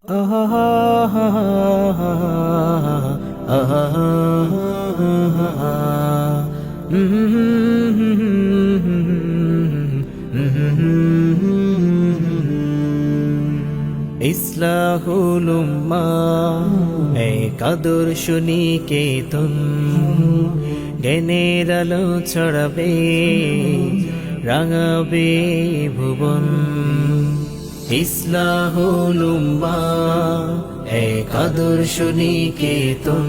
ইসলাহুল এক আদর্শনী কেতন জ্ঞানের আলো ছড়াবে রাঙাবে ভুবন। ইসলাহুল এক আদর্শনী কেতন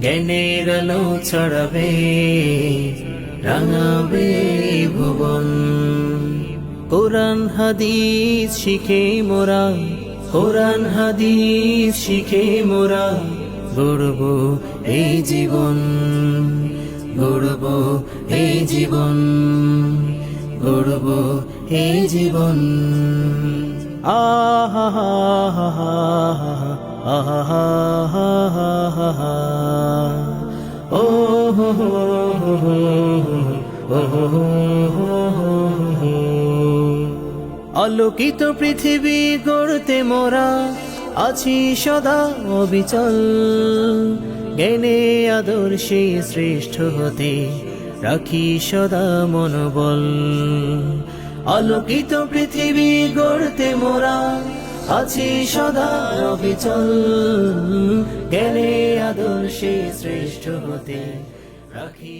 জ্ঞানের আলো ছড়াবে, রাঙাবে ভুবন। কোরআন, হাদিস শিখে মোরা, কোরআন, হাদিস শিখে মোরা, গড়ব এই জীবন, গড়ব এই জীবন। গড়ব এই জীবন আহা হা হা হা হা হা হা হা ও হো হো হো হো আলোকিত পৃথিবী গড়তে মোরা আছি সদা অবিচল জ্ঞানে আদর্শে শ্রেষ্ঠ হতে রাখি সদা মনোবল। আলোকিত পৃথিবী গড়তে মোরা আছি সদা অবিচল। জ্ঞানে আদর্শে শ্রেষ্ঠ হতে রাখি